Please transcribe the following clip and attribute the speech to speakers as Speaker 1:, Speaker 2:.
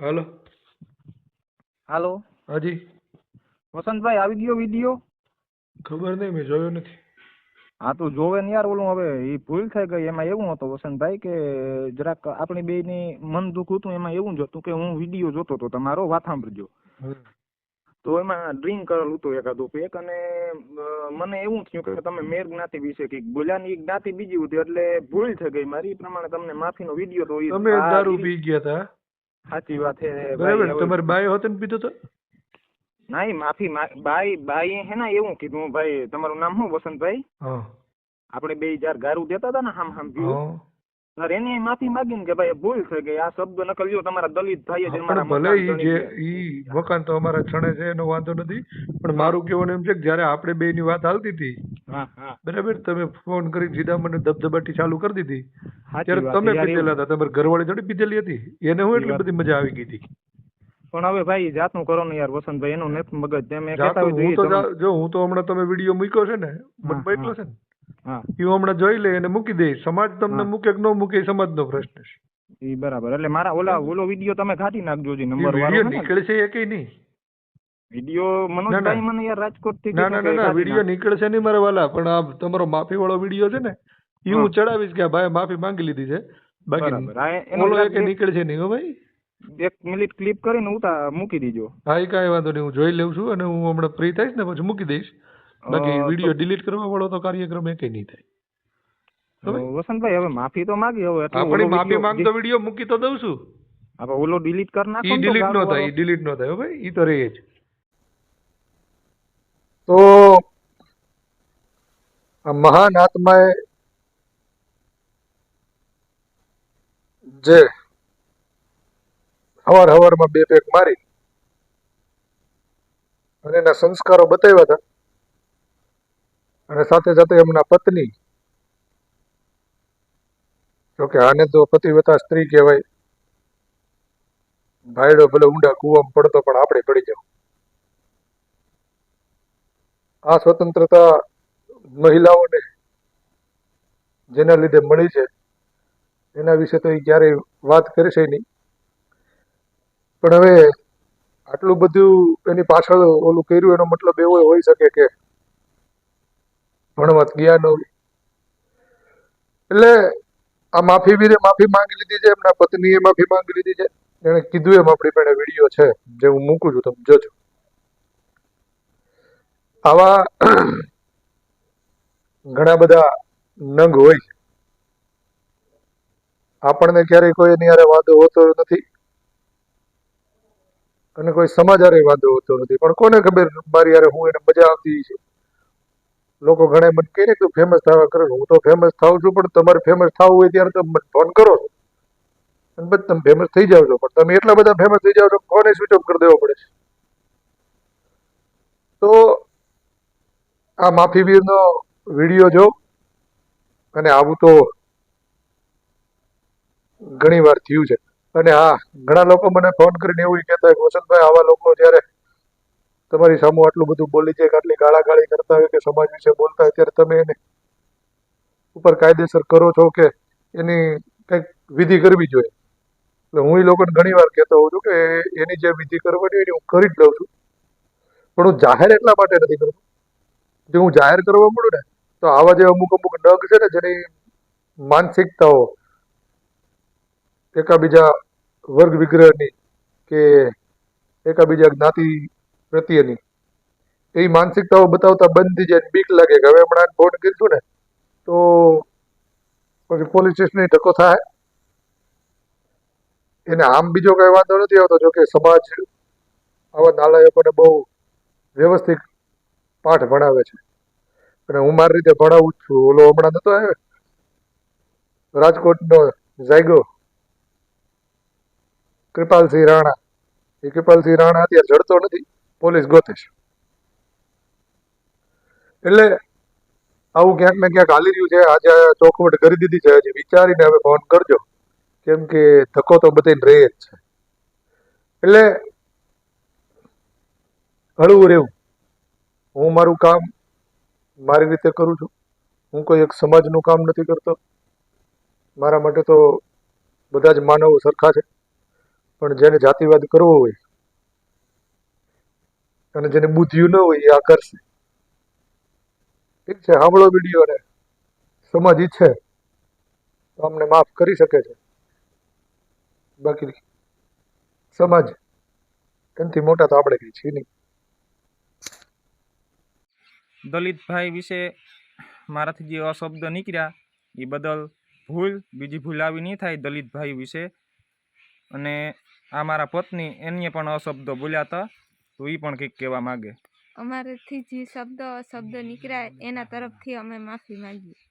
Speaker 1: હાલો.
Speaker 2: હાલો.
Speaker 1: હાજી.
Speaker 2: વસંતભાઈ આવી ગયો વીડિયો?
Speaker 1: ખબર નહીં મેં જોયો નથી.
Speaker 2: હા તો જોવે ને યાર ઓલું હવે એ ભૂલ થઈ ગઈ. એમાં એવું હતું વસંતભાઈ કે જરાક આપણી બે ની મન દુઃખ હતું એમાં એવું જ હતું કે હું વીડિયો જોતો હતો. તમારો વાત સાંભળજો. તો એમાં ડ્રિંક કરેલું હતું એકાદું પેક અને મને એવું થયું કે તમે મેર જ્ઞાતિ વિશે કંઈક બોલ્યા ની જ્ઞાતિ બીજી હતી એટલે ભૂલ થઈ ગઈ. મારી પ્રમાણે તમને માફીનો વીડિયો તો
Speaker 1: તમે દારૂ પી ગયા હતા
Speaker 2: સાચી વાત છે
Speaker 1: બરાબર તમારે બાય હોતે ને પીધો તો?
Speaker 2: ના ઈ માફી બાઈ બાઈ હે ને એવું કીધું ભાઈ તમારું નામ શું વસંતભાઈ? આપણે બે હજાર ગારું દેતા હતા ને હામ હામ પીવું એને માફી માંગીને કે ભાઈ ભૂલ થઈ ગઈ. આ શબ્દ નકલ્યો તમારા દલિત ભાઈએ જ મારા
Speaker 1: ભલે ઈ જે ઈ મકાન તો અમારા છણે છે એનો વાંધો નથી. પણ મારું કેવું એમ છે કે જ્યારે આપણે બે ની વાત હાલતી હતી બરાબર તમે ફોન કરી સીધા મને દબદબાટી ચાલુ કરી દીધી. ત્યારે તમે
Speaker 2: છે
Speaker 1: પીધેલા હતા તમારી ઘરવાળી થોડી પીધેલી હતી. એને હું એટલી બધી મજા આવી ગઈ હતી.
Speaker 2: પણ હવે ભાઈ જાતનું કરો ને યાર વસંતભાઈ એનું નથી મગજ. તમે કહેતા હોય
Speaker 1: જા- જો હું તો હમણાં તમે વીડિયો મૂક્યો છે ને મને
Speaker 2: હા,
Speaker 1: છે ને.
Speaker 2: હા.
Speaker 1: એ હમણાં જોઈ લે અને મૂકી દઈશ સમાજ તમને. મૂકે કે ન મૂકે એ સમાજનો પ્રશ્ન છે.
Speaker 2: એ બરાબર. એટલે મારા ઓલા ઓલો વીડિયો તમે કાઢી નાખજો જે નંબર વાળો
Speaker 1: નીકળશે એ કઈ નહીં?
Speaker 2: વીડિયો મનોજભાઈ મને યાર રાજકોટથી
Speaker 1: ના ના ના વીડિયો નીકળશે નહીં મારા વાલા. પણ આ તમારો માફી વાળો વીડિયો છે ને એ હું ચડાવીશ કે ભાઈ માફી માંગી લીધી છે. બાકી ઓલો એક નીકળશે નહીં હો ભાઈ?
Speaker 2: એક- એક મિનિટ ક્લિપ કરીને ઉતા મૂકી દીજો.
Speaker 1: હા એ કાંઈ વાંધો નહીં. હું જોઈ લઉં છું અને હું હમણાં ફ્રી થઈશ ને પછી મૂકી દઈશ. બાકી વીડિયો ડિલીટ કરવા વાળો તો કાર્યક્રમ એ કઈ નહીં થાય.
Speaker 2: વસંતભાઈ હવે માફી તો માગી હવે
Speaker 1: આપણે માફી માંગતો વીડિયો મૂકી તો દઉં છું.
Speaker 2: હવે ઓલો ડિલીટ કરી નાખો
Speaker 1: ઈ ડિલીટ નો થાય ઈ ડિલીટ નો થાય ભાઈ ઈ તો રહે જ. તો આ મહાન આત્માએ જે હવાર હવારમાં બે પેક મારી અને એના સંસ્કારો બતાવ્યા હતા અને સાથે સાથે એમના પત્ની, જોકે આને તો પતિવ્રતા સ્ત્રી કહેવાય. ભાઈડો ભલે ઊંડા કૂવામાં પડતો, પણ આપણે પડી જાવ આ સ્વતંત્રતા મહિલાઓને જેના લીધે મળી છે, એના વિશે તો એ ક્યારેય વાત કરશે નહીં. પણ હવે આટલું બધું એની પાછળ ઓલું કર્યું એનો મતલબ એવો હોઈ શકે કે ભણવત ગયા નવ એટલે આ માફી વીરે માફી માંગી લીધી છે, એમના પત્નીએ માફી માંગી લીધી છે. એને કીધું એમ આપણી પાસે વીડિયો છે, જે હું મૂકું છું, તમે જોજો. આવા ઘણા બધા નંગ હોય છે. આપણને ક્યારેય કોઈ એની હારે વાંધો હોતો નથી. અને કોઈ સમાજ હારે વાંધો હોતો નથી. પણ કોને ખબર મારી હારે હું એને મજા આવતી છે લોકો ઘણા મને કહે તું ફેમસ થવા કરો હું તો ફેમસ થાઉં છું, પણ તમારે ફેમસ થવું હોય ત્યારે તમે મને ફોન કરો છો. અને બસ તમે ફેમસ થઈ જાવ છો. પણ તમે એટલા બધા ફેમસ થઈ જાવ છો ફોને સ્વિચ ઓફ કરી દેવો પડે છે? તો આ માફી વીરનો વીડિયો જો, અને આવું તો ઘણી વાર થયું છે. અને હા, ઘણા લોકો મને ફોન કરીને એવું કહેતા કે વસંતભાઈ, આવા લોકો જ્યારે તમારી સામે આટલું બધું બોલી જાય કે આટલી ગાળાગાળી કરતા હોય કે સમાજ વિશે બોલતા હોય, ત્યારે તમે એને ઉપર કાયદેસર કરો છો કે એની કંઈક વિધિ કરવી જોઈએ? એટલે હું એ લોકોને ઘણી વાર કહેતો હોઉં છું કે એની જે વિધિ કરવાની હોય એની હું કરી જ લઉં છું. પણ હું જાહેર એટલા માટે નથી કરતો. જો હું જાહેર કરવા મળું ને, તો આવા જે અમુક અમુક ડગ છે ને, જેની માનસિકતાઓ એકાબીજા વર્ગ વિગ્રહની કે એકાબીજા જ્ઞાતિ પ્રત્યેની. એ માનસિકતાઓ બતાવતા બંધ થઈ જાય બીક લાગે કે હવે હમણાં ફોન કીધું ને, તો પછી પોલીસ સ્ટેશનની ધક્કો થાય. એને આમ બીજો કઈ વાંધો નથી આવતો જો કે સમાજ આવા નાલાયકોને બહુ વ્યવસ્થિત પાઠ ભણાવે છે. અને હું મારી રીતે ભણાવું છું. ઓલો હમણાં નતો આવ્યો રાજકોટનો જાયગો, કૃપાલસિંહ રાણા. એ કૃપાલસિંહ રાણા અત્યારે જડતો નથી. પોલીસ ગોતે એટલે આવું ક્યાંક ને ક્યાંક હાલી રહ્યું છે. આજે ચોખવટ કરી દીધી છે. હજી વિચારીને હવે ફોન કરજો. કેમ કે ધક્કો તો બધાને રહે જ છે. એટલે હળવું રહેવું. હું મારું કામ મારી રીતે કરું છું. હું કોઈ એક સમાજનું કામ નથી કરતો. મારા માટે તો બધા જ માનવો સરખા છે. પણ જેને જાતિવાદ કરવો હોય અને જેને બુદ્ધિયું ન હોય એ આ કરશે. ઠીક છે? સાંભળો વીડિયો ને સમજ ઈચ્છે તો અમને માફ કરી શકે છે. બાકી સમજ એનાથી મોટા તો આપણે કઈ છીએ નહીં.
Speaker 2: દલિતભાઈ વિશે મારાથી જે અશબ્દ નીકળ્યા, એ બદલ ભૂલ, બીજી ભૂલ આવી નહીં થાય દલિતભાઈ વિશે. અને આ મારા પત્ની એને પણ અશબ્દો બોલ્યા હતા. તો એ પણ કંઈક કહેવા માગે?
Speaker 3: અમારેથી જે શબ્દ શબ્દ નીકળ્યા એના તરફથી અમે માફી માંગીએ.